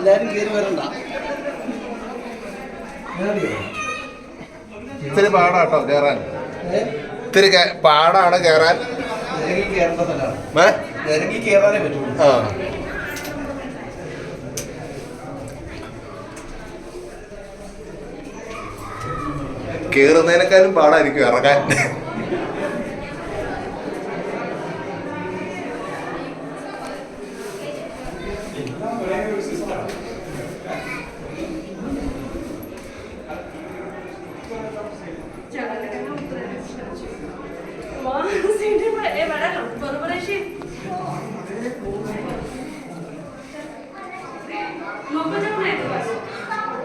എല്ലാരും കയറി വരണ്ട. ഇത്തിരി പാടാട്ടോ കയറാൻ ഏ? ഇത്തിരി പാടാണ് കയറാൻ ഇറങ്ങി ആ. കേറുന്നതിനേക്കാളും പാടായിരിക്കും ഇറങ്ങാൻ.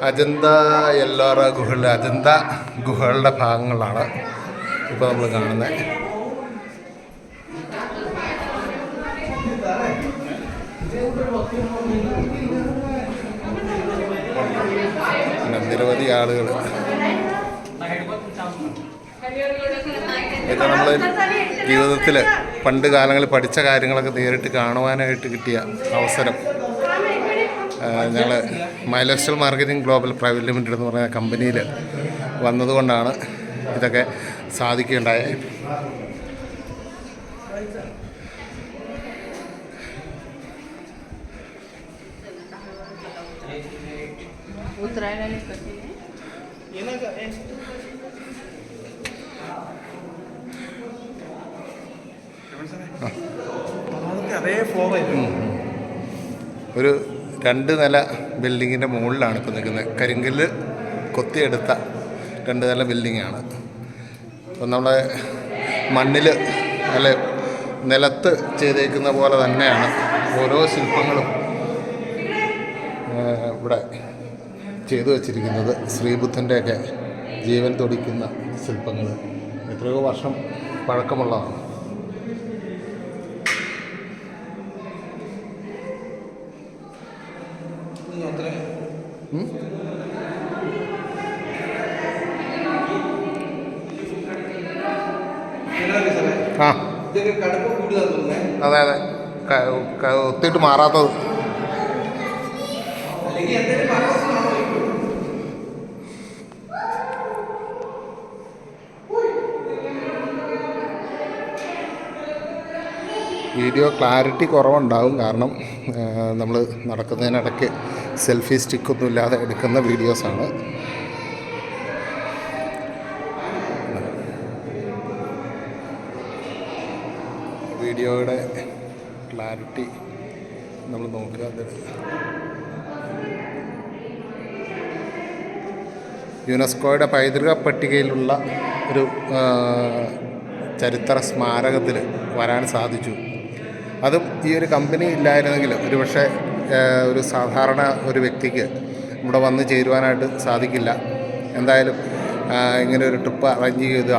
അജന്ത എല്ലോറ ഗുഹകളിലെ അജന്ത ഗുഹകളുടെ ഭാഗങ്ങളാണ് ഇപ്പോൾ നമ്മൾ കാണുന്നത് നിരവധി ആളുകൾ ഇതൊക്കെ നമ്മൾ ജീവിതത്തിൽ പണ്ട് കാലങ്ങളിൽ പഠിച്ച കാര്യങ്ങളൊക്കെ നേരിട്ട് കാണുവാനായിട്ട് കിട്ടിയ അവസരം. ഞങ്ങൾ മൈലസ്റ്റൽ മാർക്കറ്റിംഗ് ഗ്ലോബൽ പ്രൈവറ്റ് ലിമിറ്റഡ് എന്ന് പറയുന്ന കമ്പനിയിൽ വന്നതുകൊണ്ടാണ് ഇതൊക്കെ സാധിക്കുകയുണ്ടായത്. ഫ്ലോർ ഒരു രണ്ട് നില ബിൽഡിങ്ങിന്റെ മുകളിലാണ് ഇപ്പോൾ നിൽക്കുന്നത്. കരിങ്കല്ല് കൊത്തിയെടുത്ത രണ്ട് നില ബിൽഡിങ്ങാണ്. അപ്പം നമ്മളെ മണ്ണിൽ അല്ലെ നിലത്ത് ചെയ്തേക്കുന്ന പോലെ തന്നെയാണ് ഓരോ ശില്പങ്ങളും ഇവിടെ. ചെയ്തു വച്ചിരിക്കുന്നത് ശ്രീബുദ്ധന്റെയൊക്കെ ജീവൻ തൊടിക്കുന്ന ശില്പങ്ങൾ. എത്രയോ വർഷം പഴക്കമുള്ളതാണ്? ആ. അതെ അതെ. ഒത്തിട്ട് മാറാത്തത്. അല്ലെങ്കിൽ വീഡിയോ ക്ലാരിറ്റി കുറവുണ്ടാകും കാരണം നമ്മൾ നടക്കുന്നതിനിടയ്ക്ക് സെൽഫി സ്റ്റിക്കൊന്നും ഇല്ലാതെ എടുക്കുന്ന വീഡിയോസാണ്. വീഡിയോയുടെ ക്ലാരിറ്റി നമ്മൾ നോക്കുക. യുനെസ്കോയുടെ പൈതൃക പട്ടികയിലുള്ള ഒരു ചരിത്ര സ്മാരകത്തിൽ വരാൻ സാധിച്ചു. അതും ഈ ഒരു കമ്പനി ഇല്ലായിരുന്നെങ്കിൽ ഒരുപക്ഷെ ഒരു സാധാരണ ഒരു വ്യക്തിക്ക് ഇവിടെ വന്ന് ചേരുവാനായിട്ട് സാധിക്കില്ല. എന്തായാലും ഇങ്ങനെ ഒരു ട്രിപ്പ് അറേഞ്ച് ചെയ്ത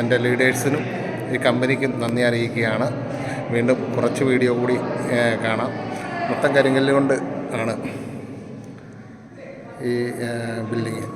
എന്റെ ലീഡേഴ്സിനും ഈ കമ്പനിക്കും നന്ദി അറിയിക്കുകയാണ്. വീണ്ടും കുറച്ച് വീഡിയോ കൂടി കാണാം. മൊത്തം കരിങ്കല്ല് കൊണ്ട് ആണ് ഈ ബിൽഡിങ്